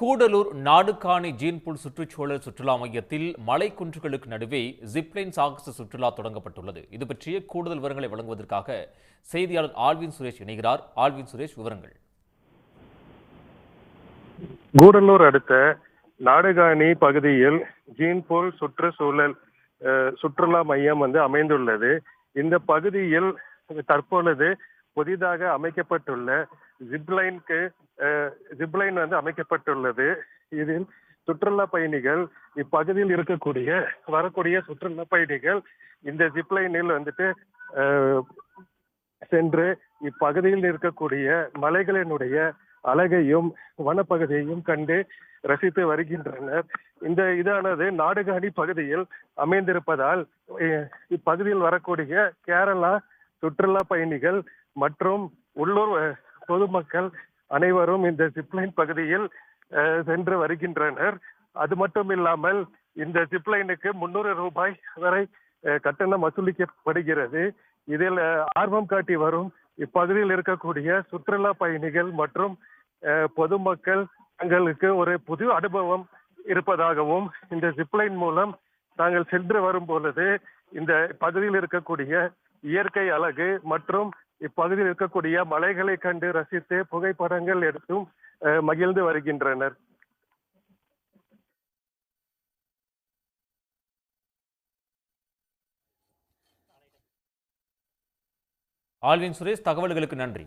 கூடலூர் நாடுகாணி ஜீன்புல் சுற்றுச்சூழல் சுற்றுலா மையத்தில் மலைக்குன்றுகளுக்கு நடுவே ஜிப்லைன் சாகச சுற்றுலா தொடங்கப்பட்டுள்ளது. இது பற்றிய கூடுதல் விவரங்களை வழங்குவதற்காக செய்தியாளர் ஆல்வின் சுரேஷ் இணைகிறார். ஆல்வின் சுரேஷ் விவரங்கள். கூடலூர் அடுத்த நாடுகாணி பகுதியில் ஜீன்புல் சுற்றுச்சூழல் சுற்றுலா மையம் வந்து அமைந்துள்ளது. இந்த பகுதியில் தற்பொழுது புதிதாக அமைக்கப்பட்டுள்ள ஜிப்லைனுக்கு ஜிப்லைன் வந்து அமைக்கப்பட்டுள்ளது. இதில் சுற்றுலா பயணிகள் இப்பகுதியில் இருக்கக்கூடிய வரக்கூடிய சுற்றுலா பயணிகள் இந்த ஜிப்லைனில் வந்துட்டு சென்று இப்பகுதியில் இருக்கக்கூடிய மலைகளினுடைய அழகையும் வனப்பகுதியையும் கண்டு ரசித்து வருகின்றனர். இந்த இதானது நாடுகாணி பகுதியில் அமைந்திருப்பதால் இப்பகுதியில் வரக்கூடிய கேரளா சுற்றுலா பயணிகள் மற்றும் உள்ளூர் பொதுமக்கள் அனைவரும் இந்த ஜிப்லைன் பகுதியில் சென்று வருகின்றனர். அது மட்டும் இல்லாமல் இந்த ஜிப்லைனுக்கு முன்னூறு ரூபாய் வரை கட்டணம் வசூலிக்கப்படுகிறது. இதில் ஆர்வம் காட்டி வரும் இப்பகுதியில் இருக்கக்கூடிய சுற்றுலா பயணிகள் மற்றும் பொதுமக்கள் தங்களுக்கு ஒரு புது அனுபவம் இருப்பதாகவும் இந்த ஜிப்லைன் மூலம் தாங்கள் சென்று வரும் பொழுது இந்த பகுதியில் இருக்கக்கூடிய இயற்கை அழகு மற்றும் இப்பகுதியில் இருக்கக்கூடிய மலைகளை கண்டு ரசித்து புகைப்படங்கள் எடுத்தும் மகிழ்ந்து வருகின்றனர். ஆல்வின் சுரேஷ் தகவல்களுக்கு நன்றி.